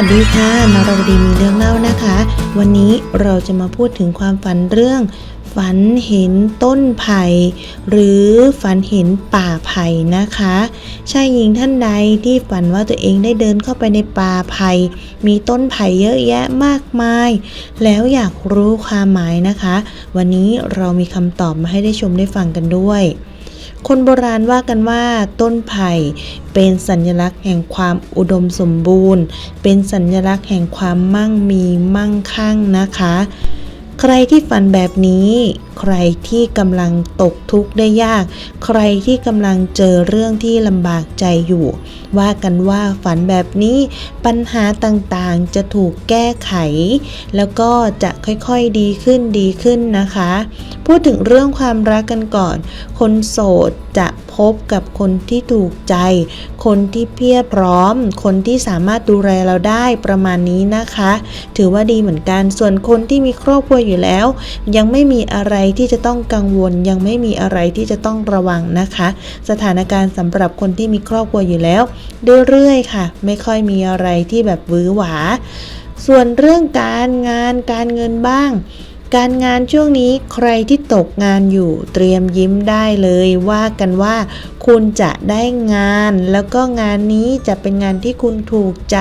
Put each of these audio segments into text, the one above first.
วัสดีค่ะนรวดีมีเรื่องเล่านะคะ วันนี้เราจะมาพูดถึงความฝันเรื่อง ฝันเห็นต้นไผ่หรือฝันเห็นป่าไผ่นะคะชายหญิงท่านใดที่ฝันว่าตัวเองได้เดินเข้าไปในป่าไผ่มีต้นไผ่เยอะแยะมากมาย แล้วอยากรู้ความหมายนะคะ วันนี้เรามีคำตอบมาให้ได้ชมได้ฟังกันด้วย คนโบราณว่ากันว่าต้นไผ่เป็นสัญลักษณ์แห่งความอุดมสมบูรณ์ เป็นสัญลักษณ์แห่งความมั่งมีมั่งคั่งนะคะ ใครที่ฝันแบบนี้ ใครที่กำลังตกทุกข์ได้ยาก ใครที่กำลังเจอเรื่องที่ลำบากใจอยู่ ว่ากันว่าฝันแบบนี้ปัญหาต่างๆจะถูกแก้ไข แล้วก็จะค่อยๆดีขึ้นดีขึ้นนะคะ พูดถึงเรื่องความรักกันก่อน คนโสดจะพบกับคนที่ถูกใจ คนที่เพียบพร้อม คนที่สามารถดูแลเราได้ประมาณนี้นะคะ ถือว่าดีเหมือนกันส่วนคนที่มีครอบครัวอยู่แล้ว ยังไม่มีอะไรที่จะต้องกังวล ยังไม่มีอะไรที่จะต้องระวังนะคะ สถานการณ์สำหรับคนที่มีครอบครัวอยู่แล้วเรื่อยๆค่ะ ไม่ค่อยมีอะไรที่แบบวื้อหวา ส่วนเรื่องการงานการเงินบ้างการงานช่วงนี้ใครที่ตกงานอยู่เตรียมยิ้มได้เลยว่ากันว่า คุณจะได้งาน แล้วก็งานนี้จะเป็นงานที่คุณถูกใจ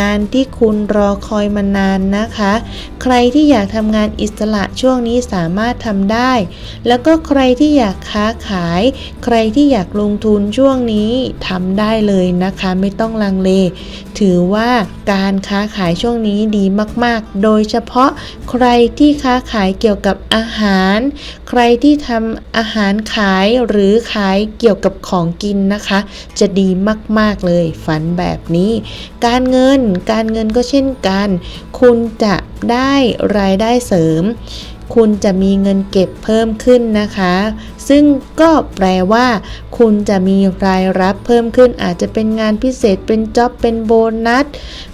งานที่คุณรอคอยมานานนะคะ ใครที่อยากทำงานอิสระช่วงนี้สามารถทำได้ แล้วก็ใครที่อยากค้าขาย ใครที่อยากลงทุนช่วงนี้ทำได้เลยนะคะ ไม่ต้องลังเล ถือว่าการค้าขายช่วงนี้ดีมาก ๆ โดยเฉพาะใครที่ค้าขายเกี่ยวกับอาหาร ใครที่ทำอาหารขายหรือขายเกี่ยวกับของกินนะคะ จะดีมาก ๆ เลย ฝันแบบนี้ การเงินการเงินก็เช่นกัน คุณจะได้รายได้เสริม คุณจะมีเงินเก็บเพิ่มขึ้นนะคะซึ่งก็แปลว่า คุณจะมีรายรับเพิ่มขึ้นอาจจะเป็นงานพิเศษเป็นจ็อบเป็นโบนัส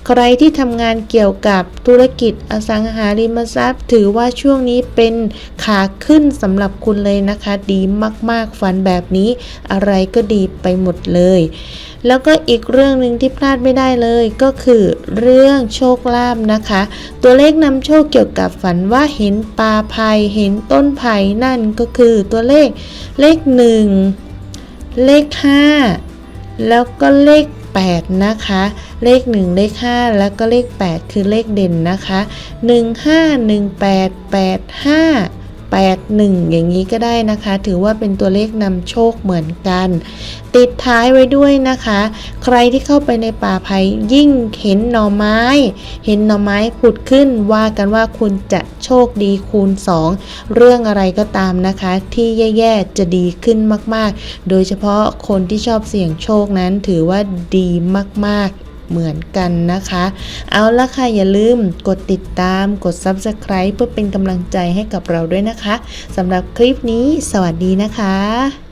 ใครที่ทำงานเกี่ยวกับธุรกิจอสังหาริมทรัพย์ ถือว่าช่วงนี้เป็นขาขึ้นสำหรับคุณเลยนะคะ ดีมากๆฝันแบบนี้อะไรก็ดีไปหมดเลย แล้วก็อีกเรื่องหนึ่งที่พลาดไม่ได้เลยก็คือเรื่องโชคลาภนะคะ ตัวเลขนำโชคเกี่ยวกับฝันว่าเห็นปลาไผ่เห็นต้นไผ่นั่นก็คือตัวเลขเลขหนึ่งเลขห้าแล้วก็เลข 8 นะคะ เลข 1 เลข 5 แล้วก็เลข 8 คือเลขเด่นนะคะ 1 5 1 8 8 5 81 อย่างนี้ก็ได้นะคะ ถือว่าเป็นตัวเลขนำโชคเหมือนกัน ติดท้ายไว้ด้วยนะคะ ใครที่เข้าไปในป่าไผ่ยิ่งเห็นหน่อไม้ เห็นหน่อไม้ผุดขึ้นว่ากันว่าคุณจะโชคดีคูณ 2 เรื่องอะไรก็ตามนะคะ ที่แย่ๆจะดีขึ้นมากๆ โดยเฉพาะคนที่ชอบเสี่ยงโชคนั้นถือว่าดีมากๆ เหมือนกันนะคะ เอาละค่ะ อย่าลืมกดติดตามกด Subscribe เพื่อเป็นกำลังใจให้กับเราด้วยนะคะสำหรับคลิปนี้ สวัสดีนะคะ